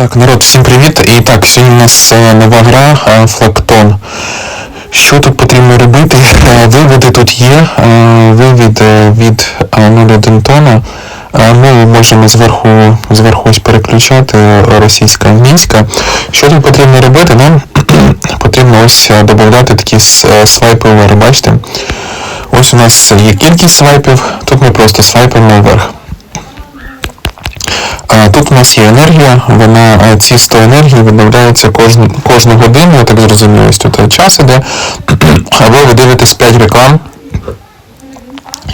Так, народ, всім привіт. І так, сьогодні у нас е, нова гра е, Флактон. Що тут потрібно робити? Е, Виводи тут є. Вивід від е, 0,1 тонна. Е, Ми можемо зверху, зверху ось переключати російська англійська. Що тут потрібно робити? Нам потрібно ось додати такі с- е, свайпові, бачите? Ось у нас є кількість свайпів, тут ми просто свайпимо вверх. Тут у нас є енергія, вона е, ці 100 енергії відновляються кожну, кожну годину, я так зрозумію, ось тут час іде. Або ви дивитесь 5 реклам,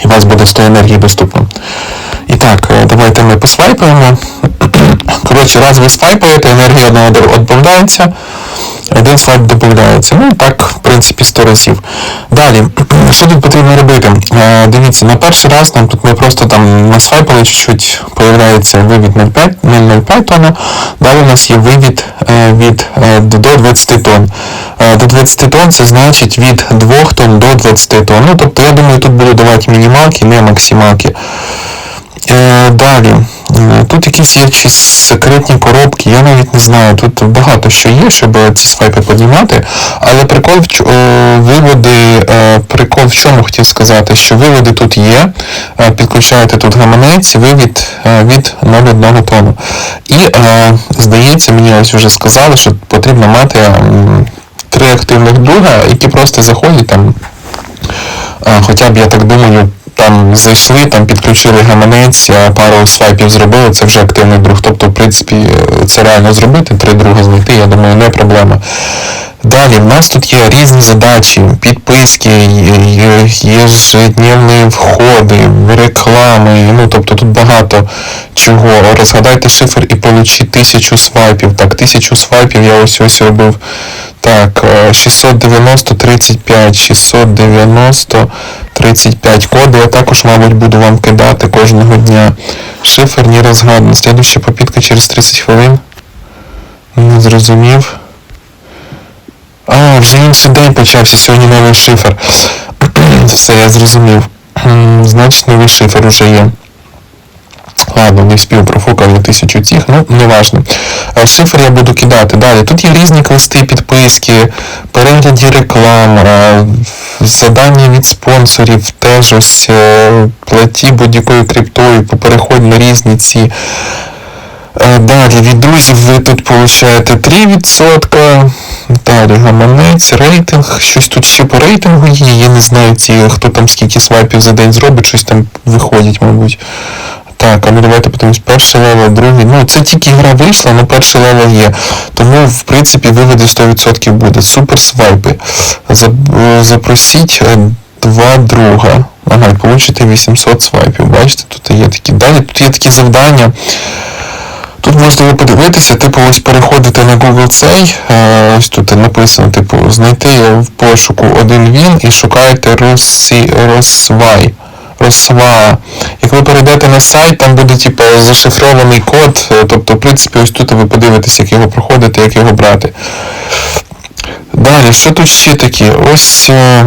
і у вас буде 100 енергії доступно. І так, е, давайте ми посвайпаємо. Коротше, раз ви свайпаєте, енергія одного відбавляється, один слайд додається. Ну, так, в принципі, 100 разів. Далі, що тут потрібно робити? Е, дивіться, на перший раз нам тут ми просто там насвайпали чуть-чуть, появляється вивід 0,5 0,05 тонна. Далі у нас є вивід е, від е, до 20 тонн. До 20 тонн це значить від 2 тонн до 20 тонн. Ну, тобто, я думаю, тут буду давати мінімалки, не максималки. Е, далі. Е, Тут якісь є чи секретні коробки, я навіть не знаю. Тут багато що є, щоб ці свайпи піднімати. Але прикол е, виводи, прикол в чому хотів сказати, що виводи тут є. Підключаєте тут гаманець, вивід від 0,1 тонну. І здається, мені ось вже сказали, що потрібно мати три активних друга, які просто заходять там. Хоча б я так думаю, там зайшли, там підключили гаманець, пару свайпів зробили, це вже активний друг. Тобто, в принципі, е, це реально зробити, три друга знайти, я думаю, не проблема. Далі, в нас тут є різні задачі, підписки, ежедневні входи, реклами, ну тобто тут багато чого. Розгадайте шифр і получіть тисячу свайпів. Так, тисячу свайпів я ось ось робив. Так, е, 690 35, 690 35 коди. Я також, мабуть, буду вам кидати кожного дня. Шифр не розгадан. Слідуща попітка через 30 хвилин. Не зрозумів. А, вже інший день почався, сьогодні новий шифр. Все, я зрозумів. Значить, новий шифр уже є. Ладно, не вспів профукав тисячу цих, ну, не важно. Е, Шифр я буду кидати. Далі. Тут є різні квести, підписки, перегляді реклам, е, задання від спонсорів, теж ось е, платі будь-якою криптою, переходь на різні ці. Далі від друзів ви тут получаєте 3%. Далі гаманець, рейтинг. Щось тут ще по рейтингу є. Я не знаю, ці, хто там скільки свайпів за день зробить, щось там виходить, мабуть. Так, а ну давайте подивимось. Перший левел, другий. Ну, це тільки гра вийшла, але перший левел є. Тому, в принципі, виводи 100% буде. Супер свайпи. Запросіть е, два друга. Ага, получите 800 свайпів. Бачите, тут є такі. Далі тут є такі завдання. Тут ви подивитися, типу, ось переходите на Google цей, е, ось тут написано, типу, знайти в пошуку один він і шукаєте Росі, Росва. Як ви перейдете на сайт, там буде типу, зашифрований код, е, тобто, в принципі, ось тут ви подивитесь, як його проходити, як його брати. Далі, що тут ще таке? Ось. е,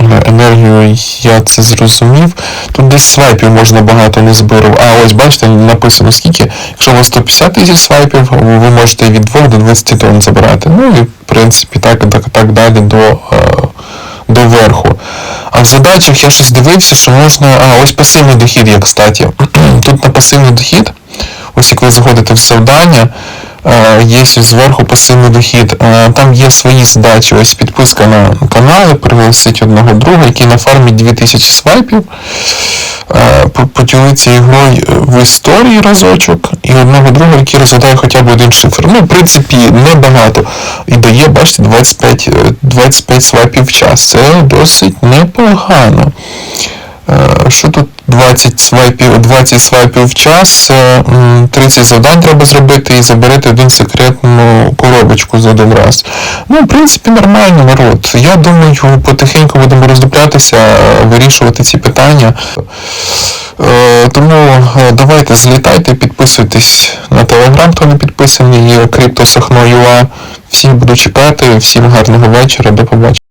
е, енергію я це зрозумів. Тут десь свайпів можна багато не збирати. А ось бачите, написано скільки. Якщо у вас 150 тисяч свайпів, ви можете від 2 до 20 тонн забирати. Ну і в принципі так, так, так далі до, е, до верху. А в задачах я щось дивився, що можна. А, ось пасивний дохід є, кстати. Тут на пасивний дохід, ось як ви заходите в завдання, е, є зверху пасивний дохід. Е, Там є свої задачі. Ось підписка на канали, пригласить одного друга, який на фармі 2000 свайпів, е, по- ігрою в історії разочок, і одного друга, який розгадає хоча б один шифр. Ну, в принципі, небагато. І дає, бачите, 25, е, 25 свайпів в час. Це досить непогано. Е, Що тут 20 свайпів, 20 свайпів в час, е, 30 завдань треба зробити і заберете один секретну коробочку за один раз. Ну, в принципі, нормально, народ. Я думаю, потихеньку будемо роздуплятися, е, вирішувати ці питання. Е, Тому е, давайте злітайте, підписуйтесь на телеграм, хто не підписаний, є CryptoSохно.ua. Всіх буду чекати, всім гарного вечора, до побачення.